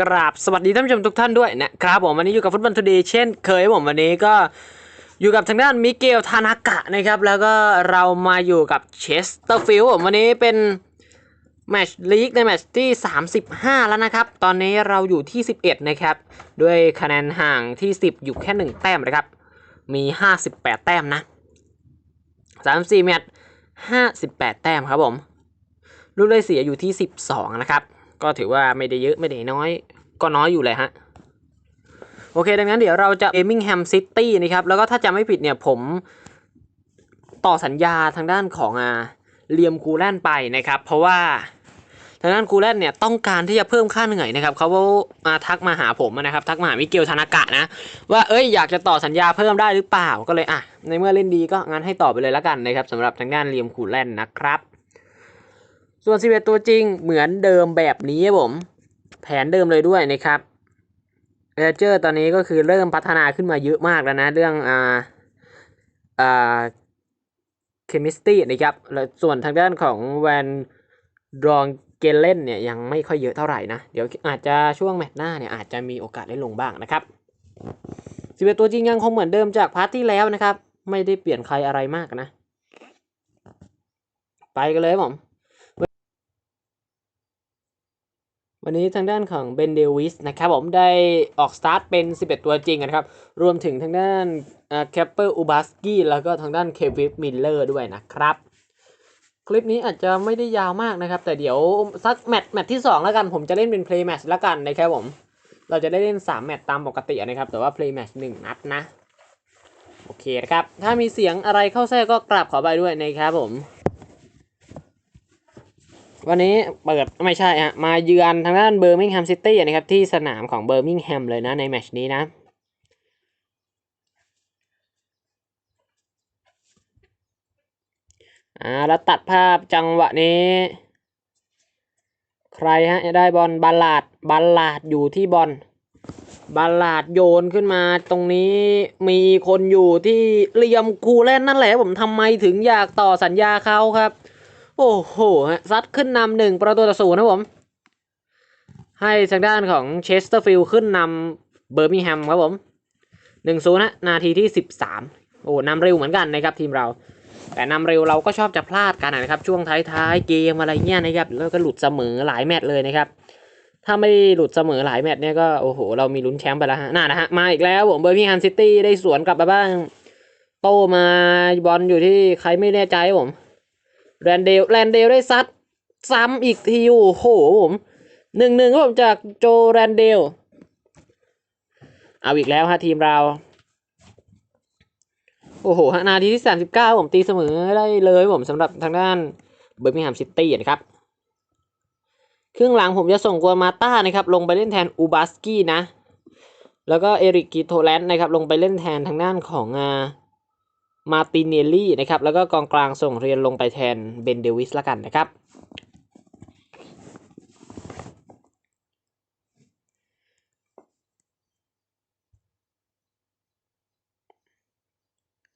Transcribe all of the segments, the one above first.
กราบสวัสดีท่านผู้ชมทุกท่านด้วยนะครับผมวันนี้อยู่กับฟุตบอลทูเดย์เช่นเคยครับผมวันนี้ก็อยู่กับทางด้านมิเกลทานากะนะครับ แล้วก็เรามาอยู่กับเชสเตอร์ฟิลด์ผมวันนี้เป็นแมตช์ลีกในแมตช์ที่ 35 แล้วนะครับ ตอนนี้เราอยู่ที่ 11 นะครับ ด้วยคะแนนห่างที่ 10 อยู่แค่ 1 แต้มนะครับ มี 58 แต้มนะ 34 แมตช์58 แต้มครับผม ลูกได้เสียอยู่ที่ 12 นะครับ ก็ถือว่าไม่ได้เยอะไม่ได้น้อย ก็น้อยอยู่เลยฮะ โอเค ดังนั้นเดี๋ยวเราจะเอมิงแฮมซิตี้นะครับ แล้วก็ถ้าจำไม่ผิดเนี่ยผมต่อสัญญาทางด้านของอาเลียมกูแลนไปนะครับ เพราะว่าทางด้านกูแลนเนี่ยต้องการที่จะเพิ่มค่าเหนื่อยนะครับเขามาทักมาหาผมนะครับ ทักมาหามิเกลธนากะนะว่าเอ้ยอยากจะต่อสัญญาเพิ่มได้หรือเปล่าก็เลยอะในเมื่อเล่นดีก็งั้นให้ต่อไปเลยล้วกันนะครับสำหรับทางด้านเลียมกูแลนนะครับ ส่วน 11 ตัวจริงเหมือนเดิมแบบนี้ผม แผนเดิมเลยด้วยนะครับเอเจอร์ตอนนี้ก็คือเริ่มพัฒนาขึ้นมาเยอะมากแล้วนะ เรื่องอ่าอ่าเคมิสตี้นะครับแล้วส่วนทางด้านของแวนดรองเกเลนเนี่ยยังไม่ค่อยเยอะเท่าไหร่นะ เดี๋ยวอาจจะช่วงแมตช์หน้าเนี่ยอาจจะมีโอกาสได้ลงบ้างนะครับ11ตัวจริงยังคงเหมือนเดิมจากพาร์ทที่แล้วนะครับ ไม่ได้เปลี่ยนใครอะไรมากนะ ไปกันเลยผม วันนี้ทางด้านของเบนเดวิสนะครับผมได้ออกสตาร์ทเป็น 11 ตัวจริงนะครับ รวมถึงทางด้านแคปเปอร์อูบาสกี้แล้วก็ทางด้านเควิฟมิลเลอร์ด้วยนะครับ คลิปนี้อาจจะไม่ได้ยาวมากนะครับ แต่เดี๋ยวสักแมตช์แมตช์ที่ 2 แล้วกัน ผมจะเล่นเป็นเพลย์แมตช์แล้วกันนะครับผม เราจะได้เล่น 3 แมตช์ตามปกตินะครับ แต่ว่าเพลย์แมตช์1นัดนะ โอเคนะครับ ถ้ามีเสียงอะไรเข้าแทรกก็กราบขอไปด้วยนะครับผม วันนี้เปิดไม่ใช่ฮะมาเยือนทางด้านเบอร์มิงแฮมซิตี้นะครับที่สนามของเบอร์มิงแฮมเลยนะในแมชนี้นะอ่าแล้วตัดภาพจังหวะนี้ ใครฮะจะได้บอลบาลาดบาลาดอยู่ที่บอลบาลาดโยนขึ้นมาตรงนี้มีคนอยู่ที่เลียมคูเล่นนั่นแหละผมทำไมถึงอยากต่อสัญญาเขาครับ โอ้โหฮะซัดขึ้นนำหนึ่งประตูต่อศูนย์นะผม ให้ทางด้านของเชสเตอร์ฟิลด์ขึ้นนำเบอร์มิงแฮมครับผมหนึ่งศูนย์นะนาทีที่สิบสามโอ้นำเร็วเหมือนกันนะครับทีมเรา แต่นำเร็วเราก็ชอบจะพลาดกันนะครับ ช่วงท้ายๆเกมอะไรเงี้ยนะครับแล้วก็หลุดเสมอหลายแมตช์เลยนะครับ ถ้าไม่หลุดเสมอหลายแมตช์เนี่ยก็โอ้โหเรามีลุ้นแชมป์ไปแล้วฮะน่านะฮะมาอีกแล้วผมเบอร์มิงแฮมซิตี้ได้สวนกลับมาบ้างโตมาบอลอยู่ที่ใครไม่แน่ใจผม แรนเดลแรนเดลได้ซัดซ้ำอีกทีโอ้โหผมหนึ่งหนึ่งครับผมจากโจแรนเดล เอาอีกแล้วฮะทีมเรา โอ้โหฮะนาทีที่สามสิบเก้าผมตีเสมอได้เลยผมสำหรับทางด้านเบอร์มิงแฮมซิตี้นะครับ ครึ่งหลังผมจะส่งกัวมาต้านะครับ ลงไปเล่นแทนอูบาสกี้นะ แล้วก็เอริกกิโทแลนด์นะครับ ลงไปเล่นแทนทางด้านของอ่า มาตินเนลลี่นะครับ แล้วก็กองกลางส่งเรียนลงไปแทนเบนเดวิสละกันนะครับ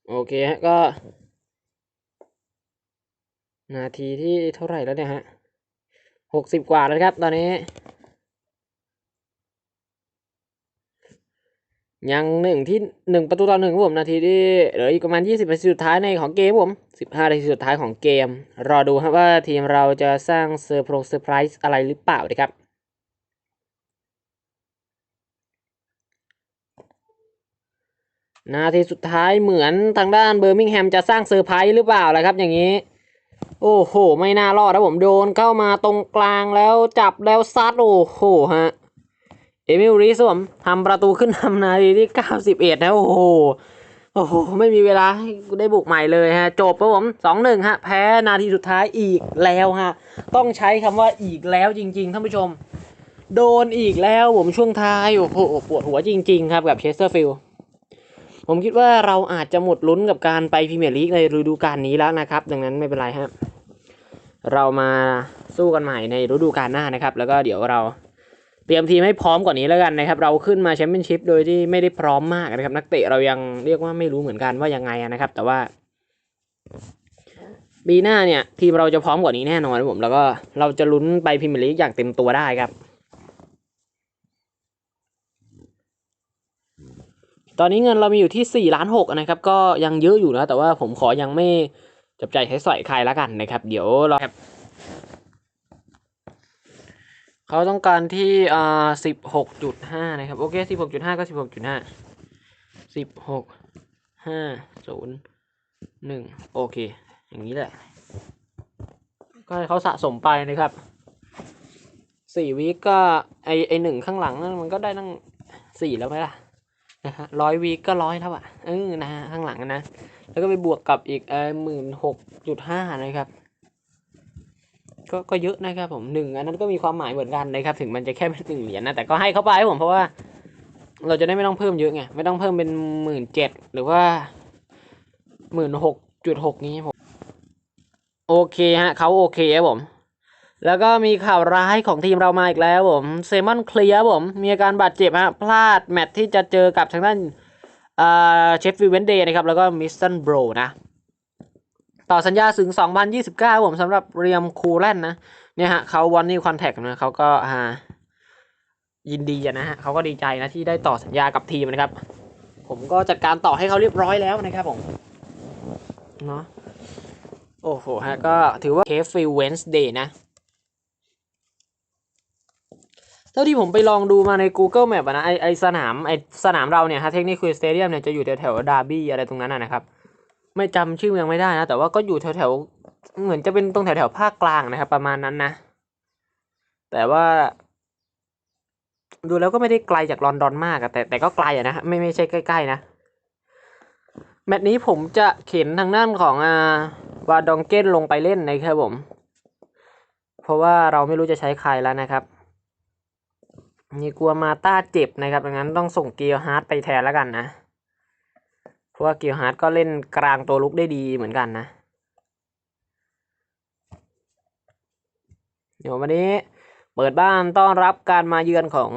โอเคฮะก็ นาทีที่เท่าไหร่แล้วเนี่ยฮะหกสิบกว่าแล้วครับตอนนี้ ยังหนึ่งที่หนึ่งประตูต่อหนึ่งครับผมนาทีที่เหลืออีกประมาณยี่สิบนาทีสุดท้ายในของเกมผมสิบห้านาทีสุดท้ายของเกม รอดูครับว่าทีมเราจะสร้างเซอร์โพรเซอร์ไพรส์อะไรหรือเปล่านะครับนาทีสุดท้ายเหมือนทางด้านเบอร์มิงแฮมจะสร้างเซอร์ไพรส์หรือเปล่าล่ะครับ อย่างนี้ โอ้โห ไม่น่ารอดนะผมโดนเข้ามาตรงกลางแล้วจับแล้วซัดโอ้โหฮะ เอมิลริสผมทำประตูขึ้นนำนาทีที่ 91 นะโอ้โหโอ้โห ไม่มีเวลาให้ได้บุกใหม่เลยฮะ จบครับผม2-1ฮะ แพ้นาทีสุดท้ายอีกแล้วฮะ ต้องใช้คำว่าอีกแล้วจริง ๆ ท่านผู้ชม โดนอีกแล้วผมช่วงท้าย โอ้โห ปวดหัวจริง ๆ ครับ กับเชสเตอร์ฟิลด์ผมคิดว่าเราอาจจะหมดลุ้นกับการไปพรีเมียร์ลีกในฤดูกาลนี้แล้วนะครับ ดังนั้นไม่เป็นไรฮะ เรามาสู้กันใหม่ในฤดูกาลหน้านะครับ แล้วก็เดี๋ยวเรา เตรียมทีมให้พร้อมกว่านี้แล้วกันนะครับ เราขึ้นมาแชมเปี้ยนชิพโดยที่ไม่ได้พร้อมมากนะครับ นักเตะเรายังเรียกว่าไม่รู้เหมือนกันว่ายังไงนะครับ แต่ว่าปีหน้าเนี่ยทีมเราจะพร้อมกว่านี้แน่นอนผมแล้วก็เราจะลุ้นไปพรีเมียร์ลีกอย่างเต็มตัวได้ครับ ตอนนี้เงินเรามีอยู่ที่4ล้านหกนะครับ ก็ยังเยอะอยู่นะแต่ว่าผมขอยังไม่จับใจใช้สอยใครละกันนะครับ เดี๋ยวเรา เขาต้องการที่อ่าสิบหกจุดห้านะครับ โอเคสิบหกจุดห้าก็สิบหกจุดห้าสิบหกห้าศูนย์หนึ่งโอเค อย่างนี้แหละ ก็ให้เขาสะสมไปนะครับสี่วีก็ไอไอหนึ่งข้างหลังนั่นมันก็ได้ตั้งสี่แล้วไหมล่ะนะฮะร้อยวีก็ร้อยแล้วอะเออนะฮะข้างหลังนะ แล้วก็ไปบวกกับอีกเออหมื่นหกจุดห้านะครับ ก็ก็เยอะนะครับผมหนึ่งอันนั้นก็มีความหมายเหมือนกันนะครับ ถึงมันจะแค่เป็นหนึ่งเหรียญนะแต่ก็ให้เขาไปผมเพราะว่า เราจะได้ไม่ต้องเพิ่มเยอะไงไม่ต้องเพิ่มเป็นหมื่นเจ็ดหรือว่าหมื่นหกจุดหกนี้ผมโอเคฮะเขาโอเคครับผม แล้วก็มีข่าวร้ายของทีมเรามาอีกแล้วผมเซมอนเคลียร์ผม มีอาการบาดเจ็บฮะพลาดแมตช์ที่จะเจอกับทางด้านอ่าเชฟฟิลเวนเดย์นะครับ แล้วก็มิสตันโบรนะ ต่อสัญญาถึง 2029 ผมสำหรับเรียมคูแลนนะ เนี่ยฮะเขาวันนี้คอนแทคนะเขาก็อ่ายินดีนะฮะเขาก็ดีใจนะที่ได้ต่อสัญญากับทีมนะครับ ผมก็จัดการต่อให้เขาเรียบร้อยแล้วนะครับผมเนาะโอ้โหฮะก็ถือว่าเคฟฟิลเวนส์เดย์นะเท่าที่ผมไปลองดูมาใน Google Map นะไอไอสนามไอสนามเราเนี่ยฮะเทคนิคคือสเตเดียมเนี่ยจะอยู่แถวแถวดาร์บี้อะไรตรงนั้นนะครับ ไม่จำชื่อเมืองไม่ได้นะ แต่ว่าก็อยู่แถวแถวๆเหมือนจะเป็นตรงแถวแถวๆภาคกลางนะครับ ประมาณนั้นนะ แต่ว่า ดูแล้วก็ไม่ได้ไกลจากลอนดอนมากแต่แต่ก็ไกลอะนะไม่ไม่ใช่ใกล้ๆนะแมตช์นี้ผมจะเข็นทางด้านของอ่าวาดองเก้นลงไปเล่นนะครับผม เพราะว่าเราไม่รู้จะใช้ใครแล้วนะครับนี่กลัวมาต้าเจ็บนะครับดังนั้นต้องส่งเกียร์ฮาร์ดไปแทนแล้วกันนะ ราะว่าเกียร์ฮาร์ดก็เล่นกลางตัวลุกได้ดีเหมือนกันนะ เดี๋ยววันนี้เปิดบ้านต้อนรับการมาเยือนของ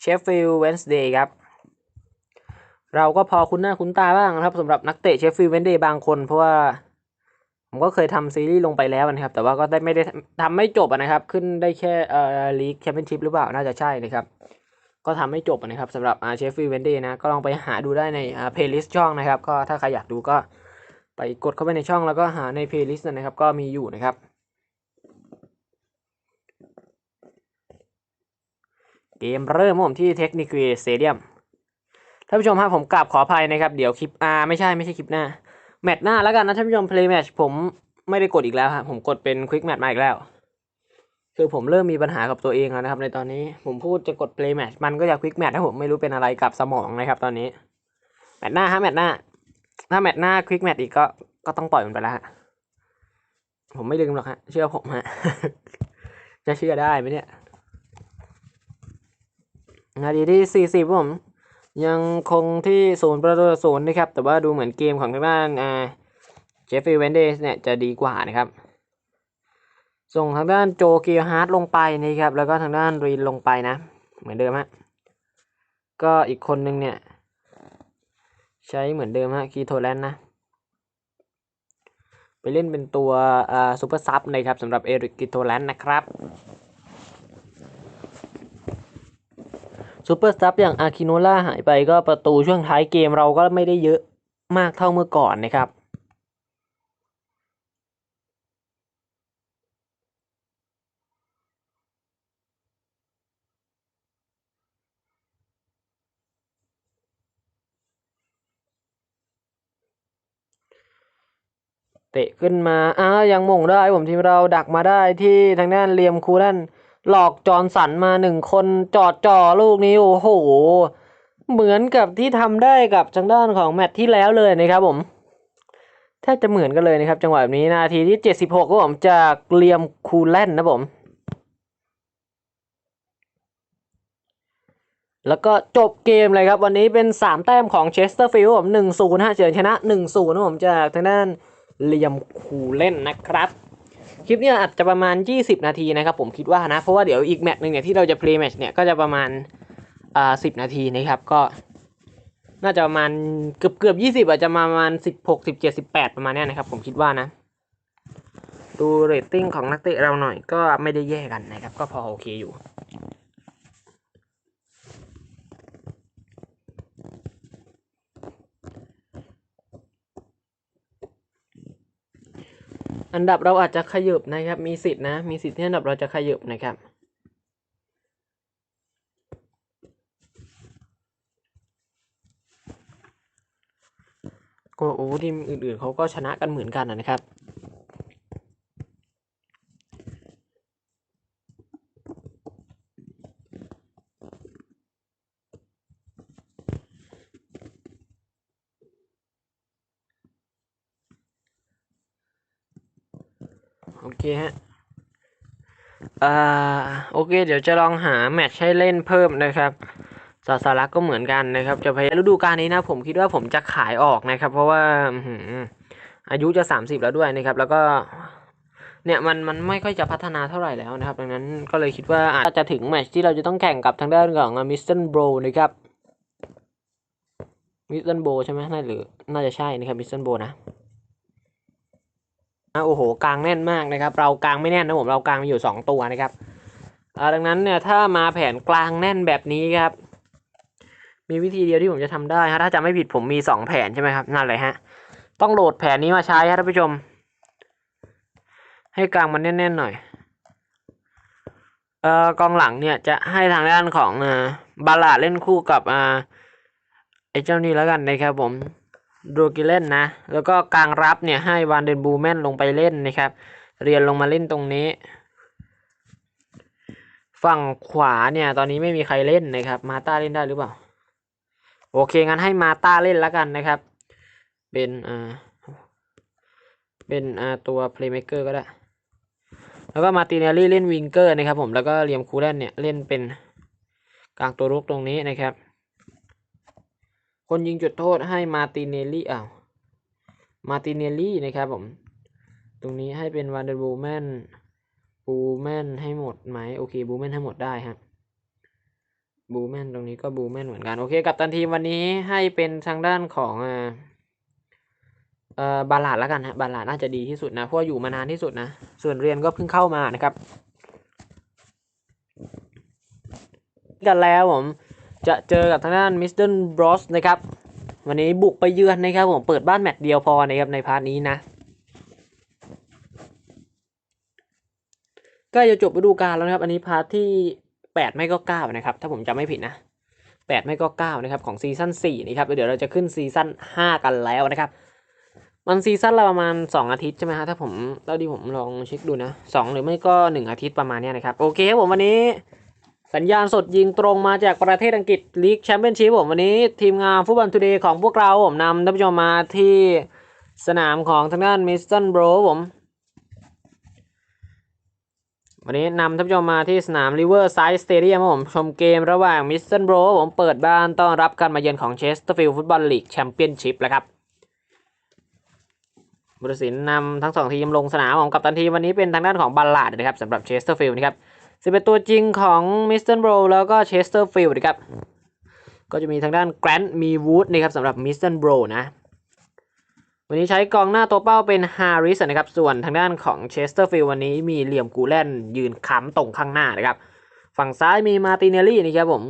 เชฟฟิลด์เวนส์เดย์ครับ เราก็พอคุ้นหน้าคุ้นตาบ้างนะครับสำหรับนักเตะเชฟฟิลด์เวนส์เดย์บางคน เพราะว่าผมก็เคยทำซีรีส์ลงไปแล้วนะครับ แต่ว่าก็ได้ไม่ได้ทำไม่จบนะครับ ขึ้นได้แค่เอ่อลีกแชมเปี้ยนชิพหรือเปล่าน่าจะใช่นะครับ ก็ทำไม่จบนะครับสำหรับอาเชฟฟิลด์เวนดย์นะก็ลองไปหาดูได้ในเพลย์ลิสต์ช่องนะครับ ก็ถ้าใครอยากดูก็ไปกดเข้าไปในช่องแล้วก็หาในเพลย์ลิสต์นะครับ ก็มีอยู่นะครับเกมเริ่มผมที่เทคนิคสเตเดียมท่านผู้ชมครับผมกราบขออภัยนะครับ เดี๋ยวคลิปอ่าไม่ใช่ไม่ใช่คลิปหน้า แมตช์หน้าแล้วกันนะท่านผู้ชม play match ผมไม่ได้กดอีกแล้วฮะผมกดเป็น quick match มาอีกแล้ว คือผมเริ่มมีปัญหากับตัวเองแล้วนะครับ ในตอนนี้ผมพูดจะกด play match มันก็จะ quick match ถ้ผมไม่รู้เป็นอะไรกับสมองนะครับ ตอนนี้แมตช์หน้าฮะแมตช์หน้า ถ้าแมตช์หน้า quick match อีกก็ก็ต้องปล่อยมันไปแล้วฮะผมไม่ลืมหรอกฮะ เชื่อผมฮะ จะเชื่อได้ไหมเนี่ย นาทีที่สี่สิบผม ยังคงที่ศูนย์ประตูศูนย์นะครับ แต่ว่าดูเหมือนเกมของทางด้านอ่าเจฟฟี่เวนเดสเนี่ยจะดีกว่านะครับ ส่งทางด้านโจเกียร์ฮาร์ดลงไปนะครับ แล้วก็ทางด้านรีนลงไปนะ เหมือนเดิมฮะ ก็อีกคนนึงเนี่ย ใช้เหมือนเดิมฮะคีโทแลนด์นะ ไปเล่นเป็นตัวอ่าซูเปอร์ซับนะครับสำหรับเอริกกิโทแลนด์นะครับซูเปอร์สตัฟอย่างอาคิโนล่าหายไปก็ประตูช่วงท้ายเกมเราก็ไม่ได้เยอะมากเท่าเมื่อก่อนนะครับ เตะขึ้นมาอ้าวยังม่งได้ผมทีมเราดักมาได้ที่ทางด้านเลียมคูลันหลอกจอนสันมาหนึ่งคนจอดจ่อลูกนี้โอ้โห เหมือนกับที่ทำได้กับทางด้านของแมตที่แล้วเลยนะครับผมแทบจะเหมือนกันเลยนะครับ จังหวะแบบนี้นาทีที่76ครับผมจากเลียมคูแลนนะผม แล้วก็จบเกมเลยครับ วันนี้เป็น3แต้มของเชสเตอร์ฟิลด์ผม1 0ฮะเฉือนชนะ1 0นะผมจากทางด้าน เลียมคูเล่นนะครับ คลิปนี้อาจจะประมาณ 20 นาทีนะครับผมคิดว่านะ เพราะว่าเดี๋ยวอีกแมตช์หนึ่งเนี่ยที่เราจะ play match เนี่ยก็จะประมาณอ่า10นาทีนะครับก็ น่าจะประมาณเกือบเกือบยี่สิบอาจจะมาประมาณสิบหกสิบเจ็ดสิบแปดประมาณนี้นะครับผมคิดว่านะดูเรตติ้งของนักเตะเราหน่อยก็ไม่ได้แย่กันนะครับ ก็พอโอเคอยู่ อันดับเราอาจจะขยบนะครับ มีสิทธินะ มีสิทธิ์ที่อันดับเราจะขยบนะครับก็โอ้ทีมอื่นๆเขาก็ชนะกันเหมือนกันนะครับ โอเคฮะอ่าโอเค เดี๋ยวจะลองหาแมตช์ให้เล่นเพิ่มนะครับสาสารักก็เหมือนกันนะครับ จะพยายามฤดูกาลนี้นะผมคิดว่าผมจะขายออกนะครับ เพราะว่าอายุจะสามสิบแล้วด้วยนะครับ แล้วก็เนี่ยมันมันไม่ค่อยจะพัฒนาเท่าไหร่แล้วนะครับ ดังนั้นก็เลยคิดว่าอาจจะถึงแมตช์ที่เราจะต้องแข่งกับทางด้านของมิสตันโบรนะครับมิสตันโบใช่ไหมน่าหรือน่าจะใช่นะครับมิสตันโบนะ โอ้โหกลางแน่นมากนะครับ เรากลางไม่แน่นนะผมเรากลางมีอยู่สองตัวนะครับดังนั้นเนี่ยถ้ามาแผนกลางแน่นแบบนี้ครับ มีวิธีเดียวที่ผมจะทำได้ฮะถ้าจำไม่ผิดผมมีสองแผนใช่ไหมครับนั่นเลยฮะต้องโหลดแผนนี้มาใช้ครับท่านผู้ชม ให้กลางมันแน่นๆหน่อยเอ่อกองหลังเนี่ยจะให้ทางด้านของอ่าบาลาเล่นคู่กับอ่าไอ้เจ้านี่แล้วกันนะครับผม ดกิเล่นนะ แล้วก็กลางรับเนี่ยให้วานเดนบูแมนลงไปเล่นนะครับ เรียนลงมาเล่นตรงนี้ ฝั่งขวาเนี่ยตอนนี้ไม่มีใครเล่นนะครับ มาต้าเล่นได้หรือเปล่า โอเคงั้นให้มาต้าเล่นแล้วกันนะครับ เป็นอ่าเป็นอ่าตัวเพลย์เม k เกอร์ก็ได้ แล้วก็มาติเนลลี่เล่นวิงเกอร์นะครับผม แล้วก็เลียมคูเลนเนี่ยเล่นเป็นกลางตัวรุกตรงนี้นะครับ คนยิงจุดโทษให้มาติเนลลี่อ้าวมาติเนลลี่นะครับผม ตรงนี้ให้เป็นวันเดอร์บูแมนบูแมนให้หมดไหมโอเคบูแมนให้หมดได้ครับบูแมนตรงนี้ก็บูแมนเหมือนกัน โอเค กับตันทีมวันนี้ให้เป็นทางด้านของอ่าเอ่อบาลาดแล้วกันฮะบาลาดน่าจะดีที่สุดนะเพราะอยู่มานานที่สุดนะส่วนเรียนก็เพิ่งเข้ามานะครับ กันแล้วผม จะเจอกับทางด้านมิสเตอร์บรอสนะครับ วันนี้บุกไปเยือนนะครับผมเปิดบ้านแมตช์เดียวพอนะครับในพาร์ทนี้นะใก็จะจบฤดูกาลแล้วนะครับ อันนี้พาร์ทที่แปดไม่ก็เก้านะครับ ถ้าผมจำไม่ผิดนะแปดไม่ก็เก้านะครับ ของซีซั่นสี่นะครับเดี๋ยวเราจะขึ้นซีซั่นห้ากันแล้วนะครับ มันซีซั่นละประมาณสองอาทิตย์ใช่ไหมฮะถ้าผมเท่าที่ผมลองเช็คดูนะสองหรือไม่ก็หนึ่งอาทิตย์ประมาณนี้นะครับ โอเคครับผมวันนี้ สัญญาณสดยิงตรงมาจากประเทศอังกฤษลีกแชมเปี้ยนชิพผมวันนี้ทีมงานฟุตบอลทูเดย์ของพวกเราผมนำท่านผู้ชมมาที่สนามของทางด้านมิสตันโบรผมวันนี้นำท่านผู้ชมมาที่สนาม Riverside Stadium ครับผมชมเกมระหว่างมิสตันโบรผมเปิดบ้านต้อนรับการมาเยือนของเชสเตอร์ฟิลด์ฟุตบอลลีกแชมเปี้ยนชิพแล้วครับบุรสินนำทั้งสองทีมลงสนามของกัปตันทีมวันนี้เป็นทางด้านของบัลลาดนะครับสำหรับเชสเตอร์ฟิลด์นะครับ สิเป็นตัวจริงของมิสเตอร์โบรแล้วก็เชสเตอร์ฟิลด์นะครับ ก็จะมีทางด้านแกรนต์มีวูดนะครับสำหรับมิสเตอร์โบรนะ วันนี้ใช้กองหน้าตัวเป้าเป็นฮาริสนะครับ ส่วนทางด้านของเชสเตอร์ฟิลด์วันนี้มีเหลี่ยมกูแลนยืนค้ำตรงข้างหน้านะครับ ฝั่งซ้ายมีมาติเนลลี่นะครับผม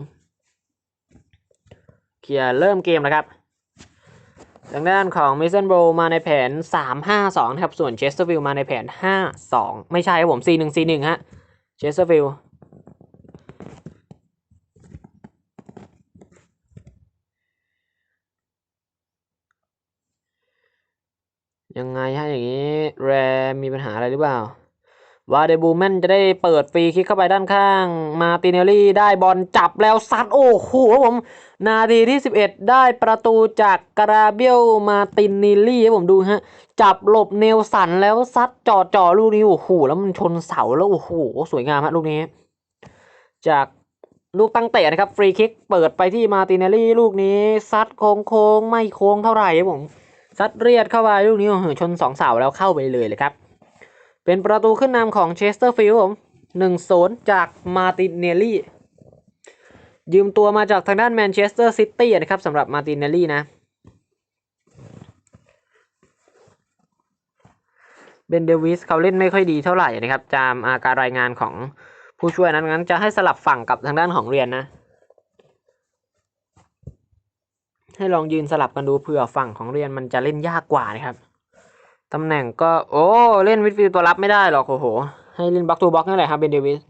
เคลียร์เริ่มเกมแล้วครับทางด้านของมิสเตอร์โบรมาในแผน 3-5-2 นะครับ ส่วนเชสเตอร์ฟิลด์มาในแผน 5-2 ไม่ใช่ครับผม 4-1-4-1 ฮะ เชสเตอร์ฟิลด์ยังไงฮะอย่างนี้ แรมมีปัญหาอะไรหรือเปล่า วาเดบูแมนจะได้เปิดฟรีคิกเข้าไปด้านข้าง มาติเนลลี่ได้บอลจับแล้วซัดโอ้โหครับผม นาทีที่ 11 ได้ประตูจากกราเบียลมาตินนิลลี่ครับผมดูฮะ จับหลบเนลสันแล้วซัดจ่อจ่อลูกนี้โอ้โหแล้วมันชนเสาแล้วโอ้โหสวยงามฮะลูกนี้ จากลูกตั้งเตะนะครับ ฟรีคิกเปิดไปที่มาตินเนลลี่ลูกนี้ซัดโค้งโค้งไม่โค้งเท่าไหร่ครับผมซัดเรียดเข้าไปลูกนี้โอ้โหชนสองเสาแล้วเข้าไปเลยเลยครับ เป็นประตูขึ้นนำของเชสเตอร์ฟิลด์ผมหนึ่งศูนย์จากมาตินเนลลี่ ยืมตัวมาจากทางด้านแมนเชสเตอร์ซิตี้นะครับสำหรับมาตินเนลลี่นะ เบนเดวิสเขาเล่นไม่ค่อยดีเท่าไหร่นะครับจามอาการรายงานของผู้ช่วยนั้นงั้นจะให้สลับฝั่งกับทางด้านของเรียนนะ ให้ลองยืนสลับกันดูเผื่อฝั่งของเรียนมันจะเล่นยากกว่านะครับ ตำแหน่งก็โอ้เล่นมิดฟิลด์ตัวรับไม่ได้หรอกโอ้โห ให้เล่นบล็อกทูบล็อกนี่แหละครับเบนเดวิส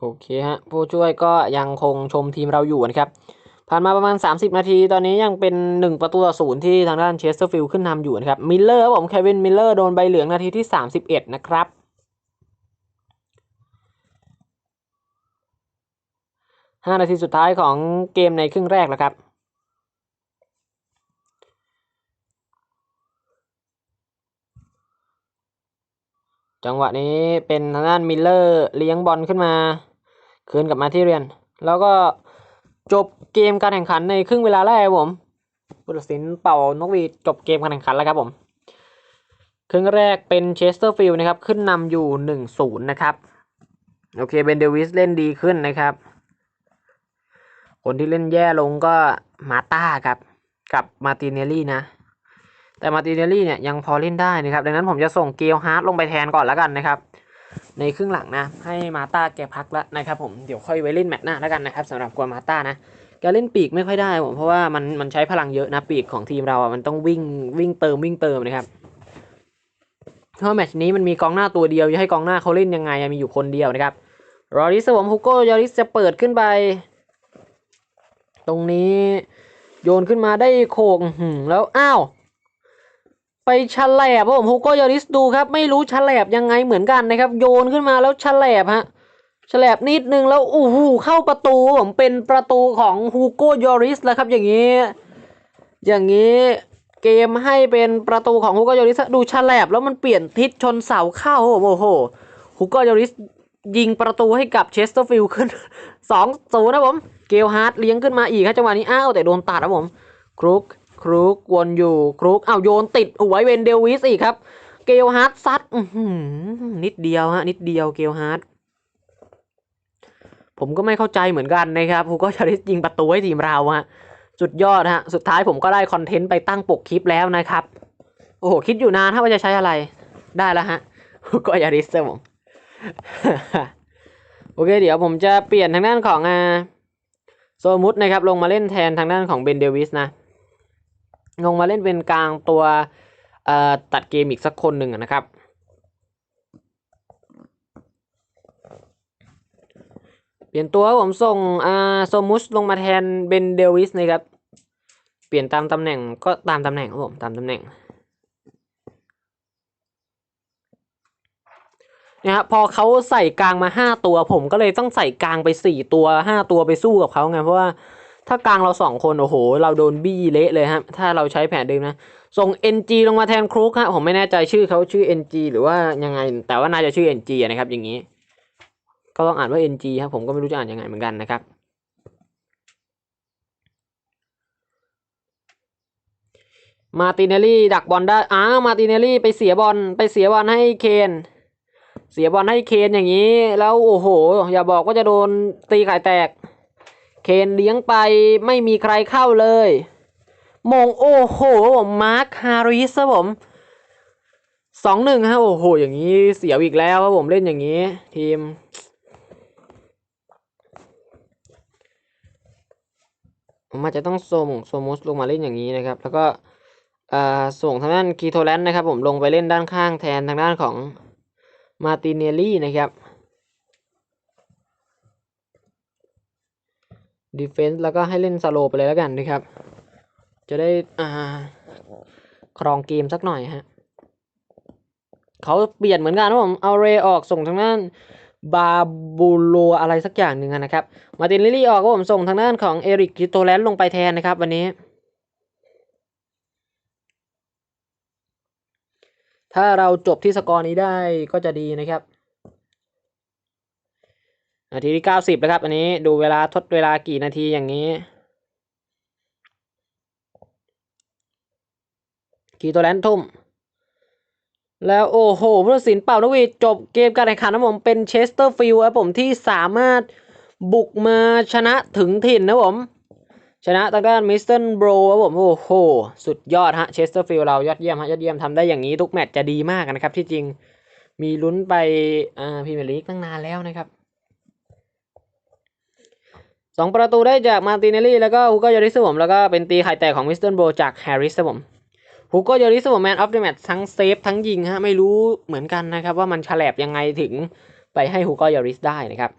โอเคฮะผู้ช่วยก็ยังคงชมทีมเราอยู่นะครับ ผ่านมาประมาณ 30 นาที ตอนนี้ยังเป็น 1 ประตูต่อศูนย์ที่ทางด้านเชสเตอร์ฟิลด์ขึ้นนำอยู่นะครับมิลเลอร์ครับผมเควินมิลเลอร์โดนใบเหลืองนาทีที่ 31 นะครับ 5 นาทีสุดท้ายของเกมในครึ่งแรกแล้วครับ จังหวะนี้เป็นทางด้านมิลเลอร์เลี้ยงบอลขึ้นมา คืนกลับมาที่เรียน แล้วก็จบเกมการแข่งขันในครึ่งเวลาแรกครับผมผู้ตัดสินเป่านกหวีดจบเกมการแข่งขันแล้วครับผมครึ่งแรกเป็นเชสเตอร์ฟิลด์นะครับ ขึ้นนำอยู่หนึ่งศูนย์นะครับ โอเค เบนเดวิสเล่นดีขึ้นนะครับ คนที่เล่นแย่ลงก็มาต้าครับกับมาติเนลลี่นะ แต่มาติเนลลี่เนี่ยยังพอเล่นได้นะครับ ดังนั้นผมจะส่งเกลฮาร์ดลงไปแทนก่อนแล้วกันนะครับ ในครึ่งหลังนะ ให้มาต้าแกพักแล้วนะครับผมเดี๋ยวค่อยไว้เล่นแมตช์หน้าแล้วกันนะครับสำหรับกวนมาต้านะแกเล่นปีกไม่ค่อยได้ผมเพราะว่ามันมันใช้พลังเยอะนะปีกของทีมเราอะมันต้องวิ่งวิ่งเติมวิ่งเติมนะครับเพราะแมตช์นี้มันมีกองหน้าตัวเดียวจะให้กองหน้าเขาเล่นยังไงมีอยู่คนเดียวนะครับรอริสผมฮุโก้ยอริสจะเปิดขึ้นไป ตรงนี้ โยนขึ้นมาได้โขกหือแล้วอ้าวไปฉลบครับผมฮุโกยอริสดูครับไม่รู้ฉลบยังไงเหมือนกันนะครับ โยนขึ้นมาแล้วฉลบฮะฉลบนิดนึงแล้วอู้หูเข้าประตูผมเป็นประตูของฮูโกยอริสแล้วครับอย่างนี้ อย่างนี้เกมให้เป็นประตูของฮูโกยอริสดูฉลบแล้วมันเปลี่ยนทิศชนเสาเข้าโอ้โหฮูโกยอริส ยิงประตูให้กับเชสเตอร์ฟิลด์ขึ้นสองศูนย์นะผม เกลฮาร์ดเลี้ยงขึ้นมาอีกครับจังหวะนี้อ้าวแต่โดนตัดนะผม ครุกครุกวนอยู่ครุกอ้าวโยนติดหัวเวนเดวิสอีกครับ เกลฮาร์ดซัดนิดเดียวฮะนิดเดียวเกลฮาร์ดผมก็ไม่เข้าใจเหมือนกันนะครับฮูก็จะได้ยิงประตูให้ทีมเราฮะสุดยอดฮะสุดท้ายผมก็ได้คอนเทนต์ไปตั้งปกคลิปแล้วนะครับ โอ้โห คิดอยู่นานถ้าว่าจะใช้อะไรได้แล้วฮะฮูก็ยาริสครับผม โอเค เดี๋ยวผมจะเปลี่ยนทางด้านของอ่าโซมุตนะครับ ลงมาเล่นแทนทางด้านของเบนเดวิสนะ ลงมาเล่นเป็นกลางตัวตัดเกมอีกสักคนหนึ่งนะครับ เปลี่ยนตัวผมส่งโซมุสลงมาแทนเบนเดวิสนะครับ เปลี่ยนตามตำแหน่งก็ตามตำแหน่งครับผมตามตำแหน่ง นะครับพอเขาใส่กลางมาห้าตัว ผมก็เลยต้องใส่กลางไปสี่ตัวห้าตัวไปสู้กับเขาไงเพราะว่าถ้ากลางเราสองคน โอ้โห เราโดนบี้เละเลยฮะ ถ้าเราใช้แผนเดิมนะ ส่ง NG ลงมาแทนครุกฮะ ผมไม่แน่ใจชื่อเขาชื่อ NG หรือว่ายังไง แต่ว่าน่าจะชื่อ NG อะนะครับ อย่างนี้ ก็ต้องอ่านว่า NG ครับ ผมก็ไม่รู้จะอ่านยังไงเหมือนกันนะครับมาติเนลลี่ดักบอลได้ อ้าว มาติเนลลี่ไปเสียบอล ไปเสียบอลให้เคน เสียบอลให้เคนอย่างนี้ แล้วโอ้โห อย่าบอกว่าจะโดนตีไข่แตก เคนเลี้ยงไปไม่มีใครเข้าเลยมงโอ้โหผมมาร์คฮาริสครับผมสองหนึ่งฮะโอ้โห อย่างนี้เสียวอีกแล้วครับผมเล่นอย่างนี้ ทีมผมอาจจะต้องส่งโซมุสลงมาเล่นอย่างนี้นะครับ แล้วก็ส่งทางด้านคีโทแลนด์นะครับผมลงไปเล่นด้านข้างแทนทางด้านของ มาติเนลลี่นะครับดีเฟนส์แล้วก็ให้เล่นสโลไปเลยแล้วกันนะครับ จะได้อ่าครองเกมสักหน่อยฮะเขาเปลี่ยนเหมือนกันนะผมเอาเรย์ออกส่งทางด้านบาบูโลอะไรสักอย่างหนึ่งนะครับ มาตินลิลลี่ออกก็ผมส่งทางด้านของเอริกกิโตแลนด์ลงไปแทนนะครับวันนี้ ถ้าเราจบที่สกอร์นี้ได้ก็จะดีนะครับนาทีที่เก้าสิบแล้วครับ อันนี้ดูเวลาทดเวลากี่นาทีอย่างนี้คีโตแลนด์ทุ่ม แล้วโอ้โหผู้ตัดสินเป่านกวีจบเกมการแข่งขันนะผมเป็นเชสเตอร์ฟิลด์ครับผมที่สามารถบุกมาชนะถึงถิ่นนะผม ชนะทางด้านมิสเตอร์โบรครับผม โอ้โห สุดยอดฮะเชสเตอร์ฟิลด์เรายอดเยี่ยมฮะยอดเยี่ยมทำได้อย่างนี้ทุกแมตช์จะดีมากนะครับ ที่จริงมีลุ้นไปอ่าพรีเมียร์ลีกตั้งนานแล้วนะครับสองประตูได้จากมาร์ติเนลลี่แล้วก็ฮูโกยอริสผมแล้วก็เป็นตีไข่แตกของวิสเตันโบรจากแฮร์ริสผมฮูโกยอริสผมแมนออฟเดอะแมตช์ทั้งเซฟทั้งยิงฮะไม่รู้เหมือนกันนะครับว่ามันฉลบยังไงถึงไปให้ฮูโกยอริสได้นะครับ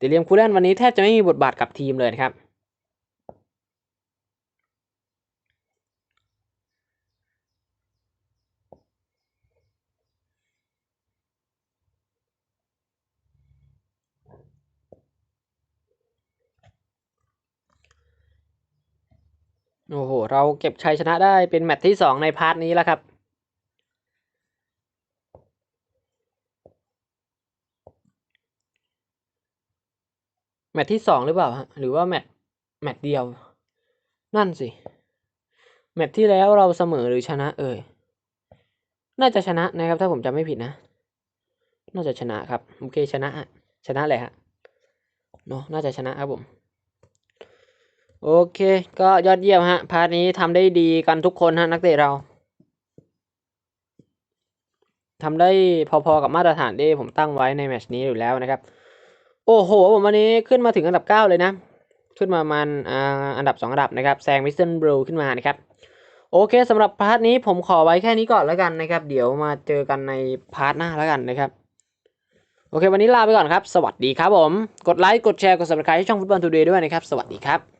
ต่เลียมคูเลนวันนี้แทบจะไม่มีบทบาทกับทีมเลยครับ โอ้โห เราเก็บชัยชนะได้เป็นแมตช์ที่สองในพาร์ทนี้แล้วครับ แมตช์ที่สองหรือเปล่าฮะหรือว่าแมตช์แมตช์เดียว นั่นสิ แมตช์ที่แล้วเราเสมอหรือชนะเอ่ย น่าจะชนะนะครับ ถ้าผมจำไม่ผิดนะ น่าจะชนะครับ โอเคชนะ ชนะเลยฮะ เนาะน่าจะชนะครับผม โอเค ก็ยอดเยี่ยมฮะ พาร์ทนี้ทำได้ดีกันทุกคนฮะนักเตะเราทำได้พอๆกับมาตรฐานที่ผมตั้งไว้ในแมตช์นี้อยู่แล้วนะครับ โอ้โหผมวันนี้ขึ้นมาถึงอันดับเก้าเลยนะ ขึ้นมาประมันอันดับสองอันดับนะครับแซงมิสเซนบรูขึ้นมานะครับ โอเคสำหรับพาร์ทนี้ผมขอไว้แค่นี้ก่อนแล้วกันนะครับ เดี๋ยวมาเจอกันในพาร์ทหน้าแล้วกันนะครับ โอเค วันนี้ลาไปก่อนครับ สวัสดีครับผม กดไลค์ กดแชร์ กด subscribe ให้ช่องฟุตบอลทูเดย์ด้วยนะครับ สวัสดีครับ